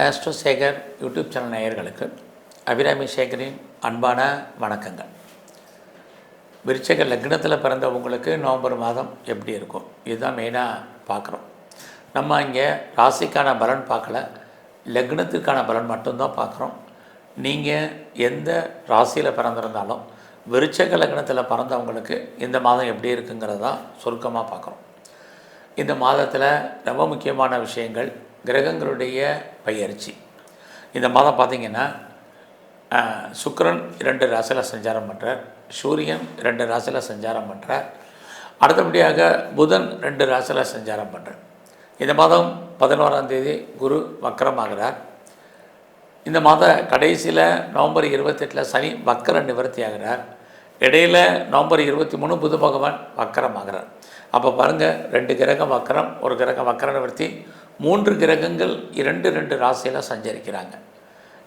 Astro Sekar YouTube channel நேயர்களுக்கு அபிராமி சேகரின் அன்பான வணக்கங்கள். விருச்சக லக்னத்தில் பிறந்தவங்களுக்கு நவம்பர் மாதம் எப்படி இருக்கும்? இதுதான் மெயினாக பார்க்குறோம். நம்ம இங்கே ராசிக்கான பலன் பார்க்கல. லக்னத்துக்கான பலன் மட்டும்தான் பார்க்குறோம். நீங்கள் எந்த ராசியில் பிறந்திருந்தாலும் விருச்சக லக்னத்தில் பிறந்தவங்களுக்கு இந்த மாதம் எப்படி இருக்குங்கிறத சுருக்கமாக பார்க்குறோம். இந்த மாதத்தில் ரொம்ப முக்கியமான விஷயங்கள் கிரகங்களுடைய பயிற்சி. இந்த மாதம் பார்த்திங்கன்னா சுக்கரன் சுக்கிரன் இரண்டு ராசியில் சஞ்சாரம் பண்ணுறார் சூரியன் ரெண்டு ராசியில் சஞ்சாரம் பண்ணுறார் அடுத்தபடியாக புதன் ரெண்டு ராசியில் சஞ்சாரம் பண்ணுறார் இந்த மாதம் பதினோராம் தேதி குரு வக்கரமாகிறார். இந்த மாத கடைசியில் நவம்பர் இருபத்தெட்டில் சனி வக்கர நிவர்த்தி ஆகிறார் இடையில நவம்பர் இருபத்தி மூணு புது பகவான் வக்கரமாகிறார். அப்போ பாருங்கள் ரெண்டு கிரகம் வக்கரம் ஒரு கிரகம் வக்கர நிவர்த்தி மூன்று கிரகங்கள் இரண்டு ரெண்டு ராசியில் சஞ்சரிக்கிறாங்க.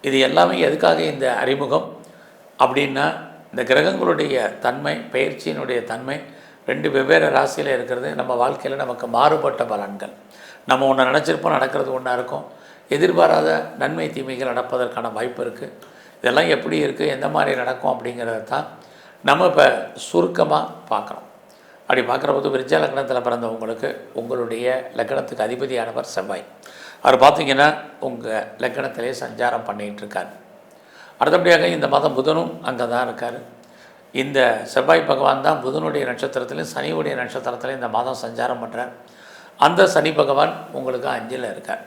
இது எல்லாமே எதுக்காக இந்த அறிமுகம்? அப்படின்னா இந்த கிரகங்களுடைய தன்மை பயிற்சியினுடைய தன்மை ரெண்டு வெவ்வேறு ராசியில் இருக்கிறது. நம்ம வாழ்க்கையில் நமக்கு மாறுபட்ட பலன்கள். நம்ம ஒன்று நினச்சிருப்போம் நடக்கிறது ஒன்றா இருக்கும். எதிர்பாராத நன்மை தீமைகள் நடப்பதற்கான வாய்ப்பு இருக்குது இதெல்லாம் எப்படி இருக்குது எந்த மாதிரி நடக்கும் அப்படிங்கிறத தான் நம்ம இப்போ சுருக்கமாக பார்க்குறோம் அப்படி பார்க்குற போது விருச்ச லக்னத்தில் பிறந்தவங்களுக்கு உங்களுடைய லக்னத்துக்கு அதிபதியானவர் செவ்வாய். அவர் பார்த்தீங்கன்னா உங்கள் லக்னத்திலே சஞ்சாரம் பண்ணிகிட்டு இருக்கார். அடுத்தபடியாக இந்த மாதம் புதனும் அங்கே தான் இருக்கார். இந்த செவ்வாய் பகவான் தான் புதனுடைய நட்சத்திரத்திலையும் சனியுடைய நட்சத்திரத்திலையும் இந்த மாதம் சஞ்சாரம் பண்ணுறார் அந்த சனி பகவான் உங்களுக்கு அஞ்சில் இருக்கார்.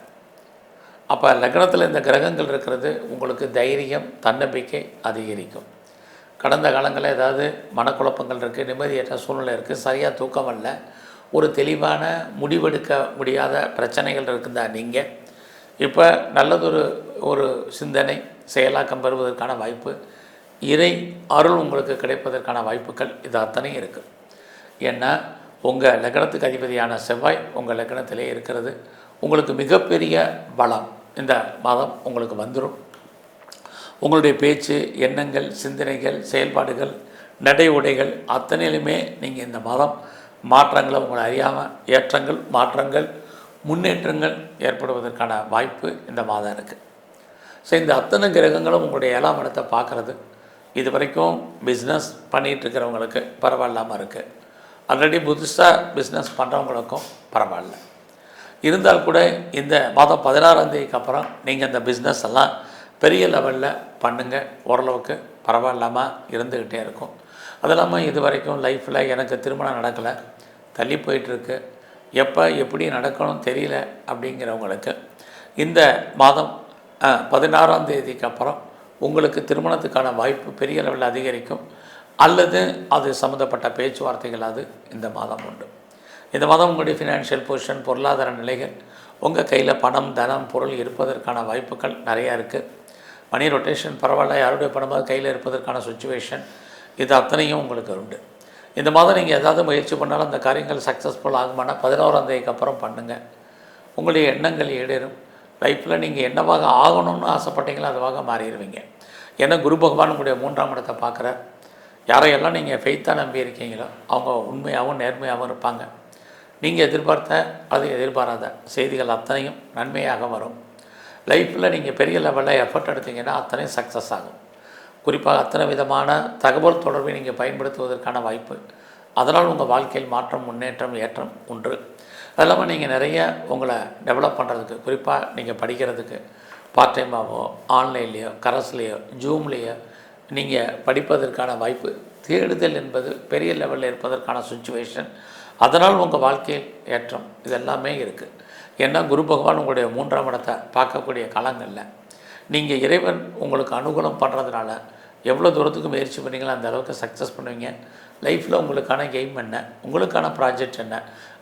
அப்போ லக்னத்தில் இந்த கிரகங்கள் இருக்கிறது உங்களுக்கு தைரியம் தன்னம்பிக்கை அதிகரிக்கும். கடந்த காலங்களில் ஏதாவது மனக்குழப்பங்கள் இருக்குது நிம்மதியற்ற சூழ்நிலை இருக்குது சரியாக தூக்கம் இல்லை ஒரு தெளிவான முடிவெடுக்க முடியாத பிரச்சனைகள் இருக்குதா நீங்கள் இப்போ நல்லதொரு ஒரு சிந்தனை செயலாக்கம் பெறுவதற்கான வாய்ப்பு இறை அருள் உங்களுக்கு கிடைப்பதற்கான வாய்ப்புகள் இது அத்தனையும் இருக்குது ஏன்னா உங்கள் லக்னத்துக்கு அதிபதியான செவ்வாய் உங்கள் லக்னத்திலே இருக்கிறது. உங்களுக்கு மிகப்பெரிய பலம் இந்த மாதம் உங்களுக்கு வந்துடும் உங்களுடைய பேச்சு எண்ணங்கள் சிந்தனைகள் செயல்பாடுகள் நடை உடைகள் அத்தனையிலுமே நீங்கள் இந்த மாதம் மாற்றங்களை உங்களை அறியாமல் ஏற்றங்கள் மாற்றங்கள் முன்னேற்றங்கள் ஏற்படுவதற்கான வாய்ப்பு இந்த மாதம் இருக்குது ஸோ இந்த அத்தனை கிரகங்களும் உங்களுடைய ஏழாம் இடத்தை பார்க்குறது. இது வரைக்கும் பிஸ்னஸ் பண்ணிகிட்ருக்கிறவங்களுக்கு பரவாயில்லாமல் இருக்குது ஆல்ரெடி புதுசாக பிஸ்னஸ் பண்ணுறவங்களுக்கும் பரவாயில்ல. இருந்தால் கூட இந்த மாதம் பதினாறாம் தேதிக்கு அப்புறம் நீங்கள் இந்த பிஸ்னஸ் எல்லாம் பெரிய லெவலில் பண்ணுங்கள் ஓரளவுக்கு பரவாயில்லாமல் இருந்துக்கிட்டே இருக்கும். அது இல்லாமல் இது வரைக்கும் லைஃப்பில் எனக்கு திருமணம் நடக்கலை. தள்ளி போயிட்டுருக்கு எப்போ எப்படி நடக்கணும் தெரியல அப்படிங்கிறவங்களுக்கு இந்த மாதம் பதினாறாம் தேதிக்கு அப்புறம் உங்களுக்கு திருமணத்துக்கான வாய்ப்பு பெரிய லெவலில் அதிகரிக்கும். அல்லது அது சம்மந்தப்பட்ட பேச்சுவார்த்தைகள் அது இந்த மாதம் உண்டு. இந்த மாதம் உங்களுடைய ஃபினான்ஷியல் பொசிஷன் பொருளாதார நிலைகள் உங்கள் கையில் பணம் தனம் பொருள் இருப்பதற்கான வாய்ப்புகள் நிறையா இருக்குது மணி ரொட்டேஷன் பரவாயில்ல. யாருடைய பணமாக கையில் இருப்பதற்கான சுச்சுவேஷன் இது அத்தனையும் உங்களுக்கு உண்டு. இந்த மாதம் நீங்கள் ஏதாவது முயற்சி பண்ணாலும் அந்த காரியங்கள் சக்ஸஸ்ஃபுல் ஆகுமானா பதினோராம் தேதிக்கு அப்புறம் பண்ணுங்கள் உங்களுடைய எண்ணங்கள் ஈடேறும் லைஃப்பில் நீங்கள் என்னவாக ஆகணும்னு ஆசைப்பட்டீங்களோ அதுவாக மாறிடுவீங்க. ஏன்னா குரு பகவான் உங்களுடைய மூன்றாம் இடத்தை பார்க்குற யாரையெல்லாம் நீங்கள் ஃபெய்த்தாக நம்பி இருக்கீங்களோ அவங்க உண்மையாகவும் நேர்மையாகவும் இருப்பாங்க. நீங்கள் எதிர்பார்த்த அது எதிர்பாராத செய்திகள் அத்தனையும் நன்மையாக வரும். லைஃப்பில் நீங்கள் பெரிய லெவலில் எஃபர்ட் எடுத்தீங்கன்னா அத்தனையும் சக்ஸஸ் ஆகும். குறிப்பாக அத்தனை விதமான தகவல் தொடர்பை நீங்கள் பயன்படுத்துவதற்கான வாய்ப்பு. அதனால் உங்கள் வாழ்க்கையில் மாற்றம் முன்னேற்றம் ஏற்றம் உண்டு. அது இல்லாமல் நீங்கள் நிறைய உங்களை டெவலப் பண்ணுறதுக்கு குறிப்பாக நீங்கள் படிக்கிறதுக்கு பார்ட் டைமாகவோ ஆன்லைன்லேயோ கரஸ்லேயோ ஜூம்லேயோ நீங்கள் படிப்பதற்கான வாய்ப்பு. தேடுதல் என்பது பெரிய லெவலில் இருப்பதற்கான சுச்சுவேஷன் அதனால் உங்கள் வாழ்க்கையில் ஏற்றம். இதெல்லாமே இருக்குது ஏன்னா குரு பகவான் உங்களுடைய மூன்றாம் இடத்தை பார்க்கக்கூடிய காலங்களில். நீங்கள் இறைவன் உங்களுக்கு அனுகூலம் பண்ணுறதுனால எவ்வளோ தூரத்துக்கு முயற்சி பண்ணீங்களோ அந்த அளவுக்கு சக்ஸஸ் பண்ணுவீங்க. லைஃப்பில் உங்களுக்கான எய்ம் என்ன? உங்களுக்கான ப்ராஜெக்ட் என்ன?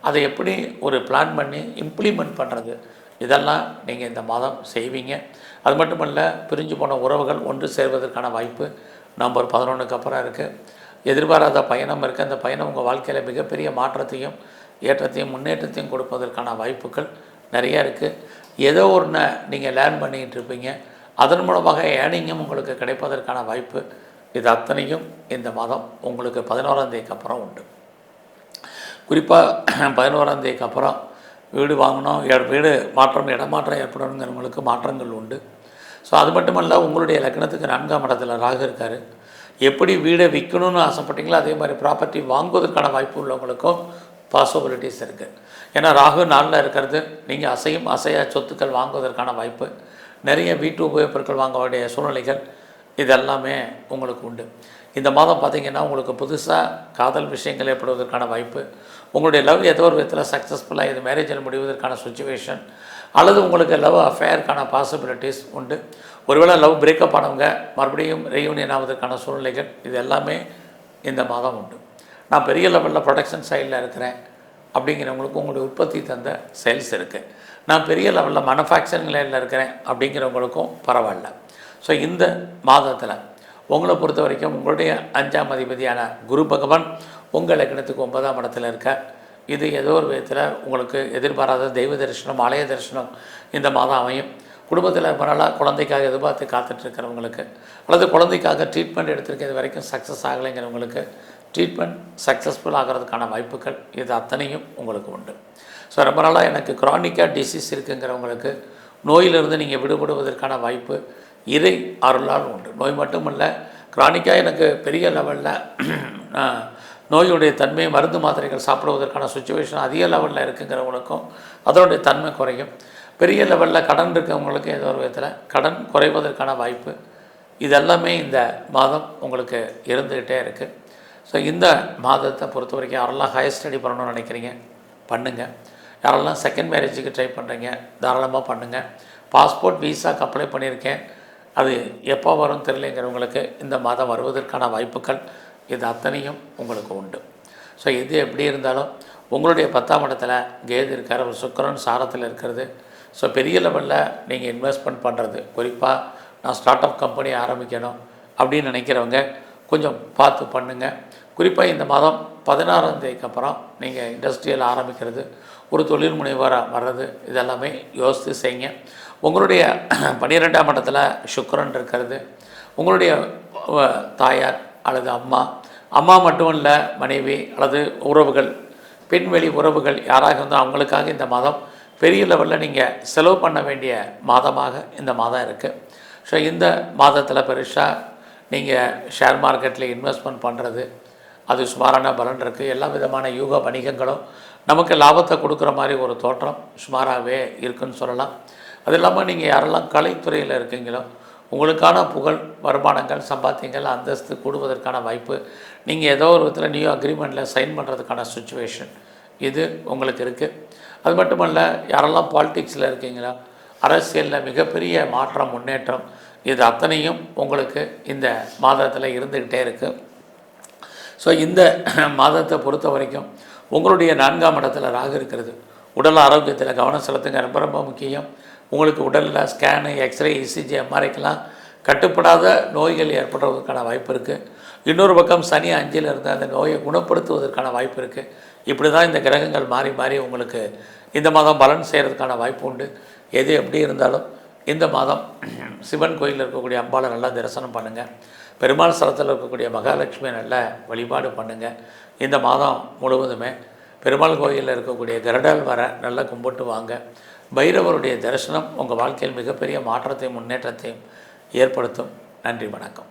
அதை எப்படி ஒரு பிளான் பண்ணி இம்ப்ளிமெண்ட் பண்ணுறது இதெல்லாம் நீங்கள் இந்த மாதம் செய்வீங்க. அது மட்டும் இல்லை பிரிஞ்சு போன உறவுகள் ஒன்று சேர்வதற்கான வாய்ப்பு நம்பர் பதினொன்றுக்கு அப்புறம் இருக்குது எதிர்பாராத பயணம் இருக்குது அந்த பயணம் உங்கள் வாழ்க்கையில் மிகப்பெரிய மாற்றத்தையும் ஏற்றத்தையும் முன்னேற்றத்தையும் கொடுப்பதற்கான வாய்ப்புகள் நிறையா இருக்குது ஏதோ ஒன்று நீங்கள் லேர்ன் பண்ணிக்கிட்டு இருப்பீங்க. அதன் மூலமாக ஏர்னிங்கும் உங்களுக்கு கிடைப்பதற்கான வாய்ப்பு இது அத்தனையும் இந்த மாதம் உங்களுக்கு பதினோராந்தேதிக்கு அப்புறம் உண்டு. குறிப்பாக பதினோராந்தேதிக்கு அப்புறம் வீடு வாங்கணும் வீடு மாற்றம் இடமாற்றம் ஏற்படணுங்கிறவங்களுக்கு மாற்றங்கள் உண்டு. ஸோ அது மட்டுமல்ல உங்களுடைய லக்னத்துக்கு நான்காம் இடத்துல ராகு இருக்கார். எப்படி வீடை விற்கணும்னு ஆசைப்பட்டீங்களோ அதே மாதிரி ப்ராப்பர்ட்டி வாங்குவதற்கான வாய்ப்பு உள்ளவங்களுக்கும் பாசிபிலிட்டிஸ் இருக்குது ஏன்னா ராகு நாளில் இருக்கிறது நீங்கள் அசையும் அசையா சொத்துக்கள் வாங்குவதற்கான வாய்ப்பு நிறைய வீட்டு உபயோகப் பொருட்கள் வாங்க வேண்டிய சூழ்நிலைகள் இதெல்லாமே உங்களுக்கு உண்டு. இந்த மாதம் பார்த்தீங்கன்னா உங்களுக்கு புதுசாக காதல் விஷயங்கள் ஏற்படுவதற்கான வாய்ப்பு உங்களுடைய லவ் ஏதோ ஒரு விதத்தில் சக்ஸஸ்ஃபுல்லாக இது மேரேஜில் முடிவதற்கான சுச்சுவேஷன் அல்லது உங்களுக்கு லவ் அஃபேருக்கான பாசிபிலிட்டிஸ் உண்டு. ஒருவேளை லவ் பிரேக்கப் ஆனவங்க மறுபடியும் ரீயூனியன் ஆவதற்கான சூழ்நிலைகள் இது எல்லாமே இந்த மாதம் உண்டு. நான் பெரிய லெவலில் ப்ரொடக்ஷன் சைடில் இருக்கிறேன் அப்படிங்கிறவங்களுக்கு உங்களுடைய உற்பத்தி தந்த சேல்ஸ் இருக்குது நான் பெரிய லெவலில் மனுஃபேக்சரிங் லைனில் இருக்கிறேன் அப்படிங்கிறவங்களுக்கும் பரவாயில்ல. ஸோ இந்த மாதத்தில் உங்களை பொறுத்த வரைக்கும் உங்களுடைய அஞ்சாம் அதிபதியான குரு பகவான் உங்கள் லக்னத்துக்கு ஒன்பதாம் இடத்துல இருக்க. இது ஏதோ ஒரு விதத்தில் உங்களுக்கு எதிர்பாராத தெய்வ தரிசனம் ஆலய தரிசனம் இந்த மாதம் அமையும். குடும்பத்தில் ரொம்ப குழந்தைக்காக எதிர்பார்த்து காத்துட்ருக்கிறவங்களுக்கு அல்லது குழந்தைக்காக ட்ரீட்மெண்ட் எடுத்திருக்க இது வரைக்கும் சக்ஸஸ் ஆகலைங்கிறவங்களுக்கு ட்ரீட்மெண்ட் சக்ஸஸ்ஃபுல் ஆகிறதுக்கான வாய்ப்புகள் இது அத்தனையும் உங்களுக்கு உண்டு. ஸோ ரொம்ப நாளாக எனக்கு க்ரானிக்காக டிசீஸ் இருக்குங்கிறவங்களுக்கு நோயிலிருந்து நீங்கள் விடுபடுவதற்கான வாய்ப்பு இறை அருளால் உண்டு. நோய் மட்டுமல்ல க்ரானிக்காக எனக்கு பெரிய லெவலில் நோயுடைய தன்மை மருந்து மாத்திரைகள் சாப்பிடுவதற்கான சுச்சுவேஷன் அதிக லெவலில் இருக்குங்கிறவங்களுக்கும் அதனுடைய தன்மை குறையும். பெரிய லெவலில் கடன் இருக்கிறவங்களுக்கு ஏதோ ஒரு விதத்தில் கடன் குறைவதற்கான வாய்ப்பு இதெல்லாமே இந்த மாதம் உங்களுக்கு இருந்துக்கிட்டே இருக்குது ஸோ இந்த மாதத்தை பொறுத்த வரைக்கும் யாரெல்லாம் ஹையர் ஸ்டடி பண்ணணும்னு நினைக்கிறீங்க? பண்ணுங்கள் யாரெல்லாம் செகண்ட் மேரேஜுக்கு ட்ரை பண்ணுறீங்க தாராளமாக பண்ணுங்கள் பாஸ்போர்ட் விசாக்கு அப்ளை பண்ணியிருக்கேன். அது எப்போ வரும் தெரியலைங்கிறவங்களுக்கு இந்த மாதம் வருவதற்கான வாய்ப்புகள் இது அத்தனையும் உங்களுக்கு உண்டு. ஸோ இது எப்படி இருந்தாலும் உங்களுடைய பத்தாம் இடத்துல கேது இருக்கார் ஒரு சுக்கரன் சாரத்தில் இருக்கிறது. ஸோ பெரிய லெவலில் நீங்கள் இன்வெஸ்ட்மெண்ட் பண்ணுறது குறிப்பாக நான் ஸ்டார்ட் அப் கம்பெனி ஆரம்பிக்கணும் அப்படின்னு நினைக்கிறவங்க கொஞ்சம் பார்த்து பண்ணுங்கள் குறிப்பாக இந்த மாதம் பதினாறாம் தேதிக்கு அப்புறம் நீங்கள் இண்டஸ்ட்ரியல் ஆரம்பிக்கிறது ஒரு தொழில் முனைவராக வர்றது இதெல்லாமே யோசித்து செய்யுங்க. உங்களுடைய பன்னிரெண்டாம் இடத்துல சுக்கரன் இருக்கிறது. உங்களுடைய தாயார் அல்லது அம்மா அம்மா மட்டும் இல்லை மனைவி அல்லது உறவுகள் பெண்வெளி உறவுகள் யாராக இருந்தால் அவங்களுக்காக இந்த மாதம் பெரிய லெவலில் நீங்கள் செலவு பண்ண வேண்டிய மாதமாக இந்த மாதம் இருக்குது ஸோ இந்த மாதத்தில் பெருசாக நீங்கள் ஷேர் மார்க்கெட்டில் இன்வெஸ்ட்மெண்ட் பண்ணுறது அது சுமாரான பலன் இருக்குது எல்லா விதமான யூக வணிகங்களும் நமக்கு லாபத்தை கொடுக்குற மாதிரி ஒரு தோற்றம் சுமாராகவே இருக்குன்னு சொல்லலாம். அது இல்லாமல் நீங்கள் யாரெல்லாம் கலைத்துறையில் இருக்கீங்களோ உங்களுக்கான புகழ் வருமானங்கள் சம்பாத்தியங்கள் அந்தஸ்து கூடுவதற்கான வாய்ப்பு நீங்கள் ஏதோ ஒரு விதத்தில் நியூ அக்ரிமெண்ட்டில் சைன் பண்ணுறதுக்கான சுச்சுவேஷன் இது உங்களுக்கு இருக்குது அது மட்டுமல்ல யாரெல்லாம் பாலிட்டிக்ஸில் இருக்கீங்களோ அரசியலில் மிகப்பெரிய மாற்றம் முன்னேற்றம் இது அத்தனையும் உங்களுக்கு இந்த மாதத்தில் இருந்துக்கிட்டே இருக்குது ஸோ இந்த மாதத்தை பொறுத்த வரைக்கும் உங்களுடைய நான்காம் இடத்துல ராகு இருக்கிறது. உடல் ஆரோக்கியத்தில் கவனம் செலுத்துங்க ரொம்ப ரொம்ப முக்கியம். உங்களுக்கு உடலில் ஸ்கேனு எக்ஸ்ரே இசிஜி எம்ஆர்ஐக்கெல்லாம் கட்டுப்படாத நோய்கள் ஏற்படுறதுக்கான வாய்ப்பு இருக்குது இன்னொரு பக்கம் சனி அஞ்சில் இருந்த அந்த நோயை குணப்படுத்துவதற்கான வாய்ப்பு இருக்குது இப்படி தான் இந்த கிரகங்கள் மாறி மாறி உங்களுக்கு இந்த மாதம் பலன் செய்கிறதுக்கான வாய்ப்பு உண்டு. எது எப்படி இருந்தாலும் இந்த மாதம் சிவன் கோயிலில் இருக்கக்கூடிய அம்பாளை நல்லா தரிசனம் பண்ணுங்கள் பெருமாள் ஸ்தலத்தில் இருக்கக்கூடிய மகாலட்சுமியை நல்லா வழிபாடு பண்ணுங்கள் இந்த மாதம் முழுவதுமே பெருமாள் கோயிலில் இருக்கக்கூடிய கருடால் வர நல்லா கும்பிட்டு வாங்க. பைரவருடைய தரிசனம் உங்கள் வாழ்க்கையில் மிகப்பெரிய மாற்றத்தையும் முன்னேற்றத்தையும் ஏற்படுத்தும். நன்றி வணக்கம்.